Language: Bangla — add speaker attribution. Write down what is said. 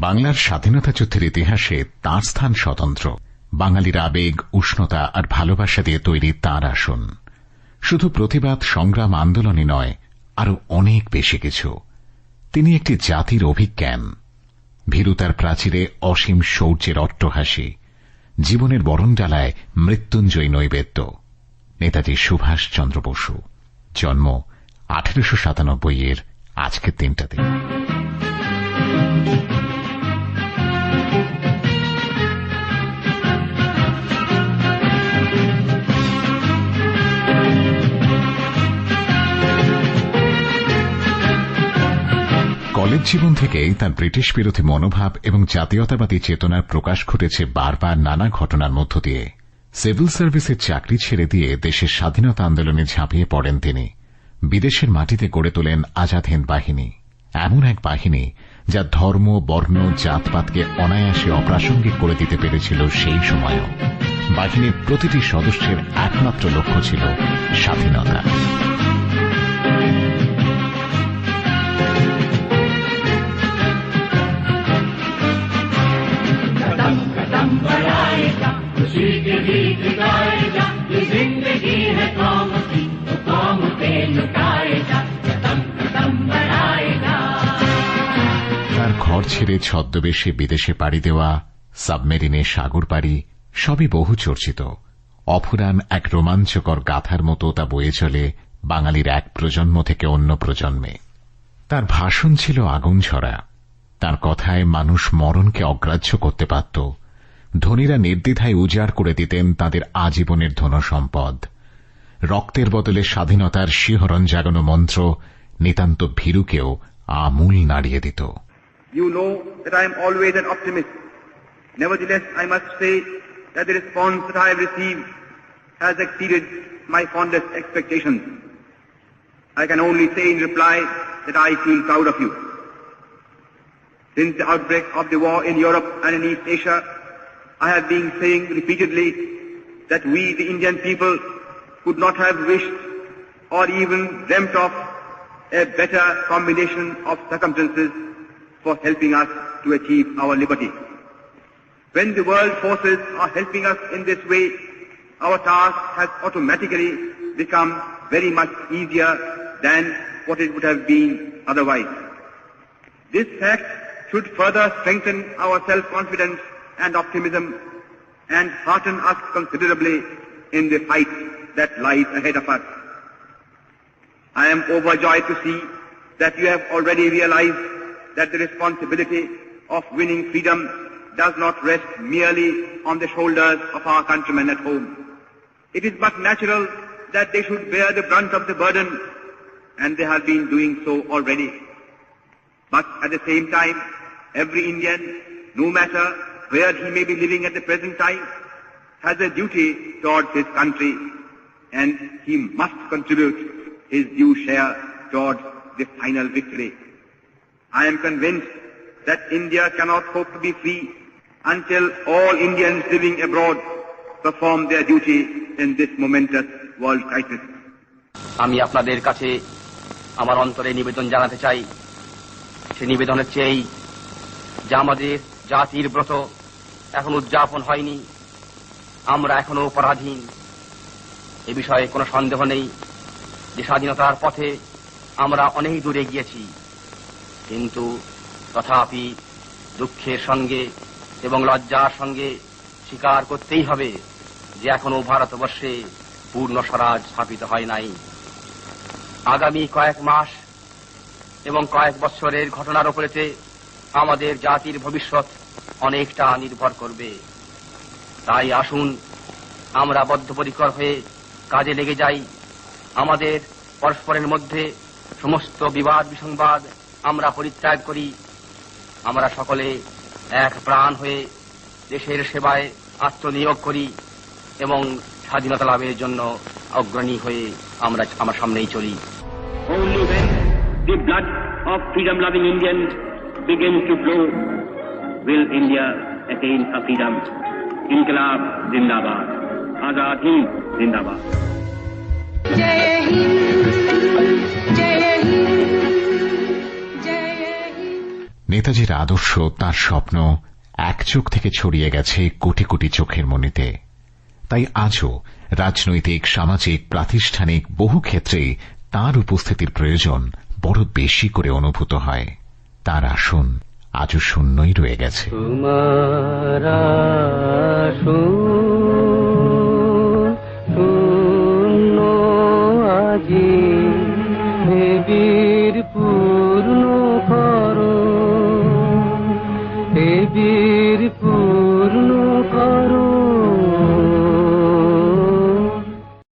Speaker 1: বাংলার স্বাধীনতা যুদ্ধের ইতিহাসে তাঁর স্থান স্বতন্ত্র। বাঙালির আবেগ, উষ্ণতা আর ভালোবাসা দিয়ে তৈরি তাঁর আসন। শুধু প্রতিবাদ, সংগ্রাম, আন্দোলনই নয় আরও অনেক বেশি কিছু। তিনি একটি জাতির অভিজ্ঞান। ভীরুতার প্রাচীরে অসীম শৌর্যের অট্টহাসি। জীবনের বরণডালায় মৃত্যুঞ্জয়ী নৈবেদ্য। নেতাজি সুভাষচন্দ্র বসু। জন্ম আঠেরোশো সাতানব্বই এর আজকের দিনটাতে। কলেজ জীবন থেকেই তার ব্রিটিশ বিরোধী মনোভাব এবং জাতীয়তাবাদী চেতনার প্রকাশ ঘটেছে বারবার নানা ঘটনার মধ্য দিয়ে। সিভিল সার্ভিসের চাকরি ছেড়ে দিয়ে দেশের স্বাধীনতা আন্দোলনে ঝাঁপিয়ে পড়েন তিনি। বিদেশের মাটিতে গড়ে তোলেন আজাদ হিন্দ বাহিনী। এমন এক বাহিনী যা ধর্ম, বর্ণ জাতপাতকে অনায়াসে অপ্রাসঙ্গিক করে দিতে পেরেছিল সেই সময়ও। বাহিনীর প্রতিটি সদস্যের একমাত্র লক্ষ্য ছিল স্বাধীনতা।
Speaker 2: खुशी के गीत गाए जा ये जिंदगी है कौम की तो कौम पे लुटाए जा कदम कदम बढ़ाए जा
Speaker 1: তার ঘর ছেড়ে ছদ্মবেশে বিদেশে পাড়ি দেওয়া সাবমেরিনে সাগর পাড়ি সবই বহু চর্চিত অফুরান এক রোমাঞ্চকর গাথার মতো তা বয়ে চলে বাঙালির এক প্রজন্ম থেকে অন্য প্রজন্মে তার ভাষণ ছিল আগুন ঝরা তার কথায় মানুষ মরণকে অগ্রাহ্য করতে পারত ধনীরা নির্দ্বিধায় উজাড় করে দিতেন তাদের আজীবনের ধনসম্পদ। রক্তের বদলে স্বাধীনতার শিহরণ জাগানো মন্ত্র নিতান্ত ভীরুকেও আমূল নাড়িয়ে দিত।
Speaker 3: You know that I am always an optimist nevertheless I must say that my fondest expectation I can only say in reply that I feel of you of the war in Europe I have been saying repeatedly that we, the Indian people, could not have wished or even dreamt of a better combination of circumstances for helping us to achieve our liberty. When the world forces are helping us in this way, our task has automatically become very much easier than what it would have been otherwise. This fact should further strengthen our self-confidence and optimism and hearten us considerably in the fight that lies ahead of us. I am overjoyed to see that you have already realized that the responsibility of winning freedom does not rest merely on the shoulders of our countrymen at home. It is but natural that they should bear the brunt of the burden, and they have been doing so already. But at the same time, every Indian, no matter where he may be living at the present time, has a duty towards his country, and he must contribute his due share towards the final victory. I am convinced that India cannot hope to be free until all Indians living abroad perform their duty in this momentous world crisis.
Speaker 4: আমি আপনাদের কাছে আমার অন্তরে নিবেদন জানাতে চাই সে নিবেদন হচ্ছে এই যে আমাদের জাতির ব্রত এখন উদযাপন হয়নি। আমরা এখনও পরাধীন। এ বিষয়ে কোনো সন্দেহ নেই যে স্বাধীনতার পথে আমরা অনেক দূরে গিয়েছি। কিন্তু তথাপি দুঃখের সঙ্গে এবং লজ্জার সঙ্গে স্বীকার করতেই হবে যে এখনও ভারতবর্ষে পূর্ণ স্বরাজ স্থাপিত হয় নাই। আগামী কয়েক মাস এবং কয়েক বছরের ঘটনার উপরেতে আমাদের জাতির ভবিষ্যৎ অনেকটা নির্ভর করবে। তাই আসুন, আমরা বদ্ধপরিকর হয়ে কাজে লেগে যাই। আমাদের পরস্পরের মধ্যে সমস্ত বিবাদ, বিসংবাদ আমরা পরিত্যাগ করি। আমরা সকলে এক প্রাণ হয়ে দেশের সেবায় আত্মনিয়োগ করি এবং স্বাধীনতা লাভের জন্য অগ্রণী হয়ে আমরা আমার সামনেই চলি।
Speaker 5: The begin to blow, will India attain a freedom. Inqilab Zindabad. Azad Hind Zindabad.
Speaker 6: Jai Hind,
Speaker 1: নেতাজির আদর্শ তার স্বপ্ন এক চোখ থেকে ছড়িয়ে গেছে কোটি কোটি চোখের মনিতে তাই আজও রাজনৈতিক সামাজিক প্রাতিষ্ঠানিক বহু ক্ষেত্রে তার উপস্থিতির প্রয়োজন বড় বেশি করে অনুভূত হয় তার আসন আজও শূন্যই রয়ে গেছে।
Speaker 7: শূন্য আজি দেবীর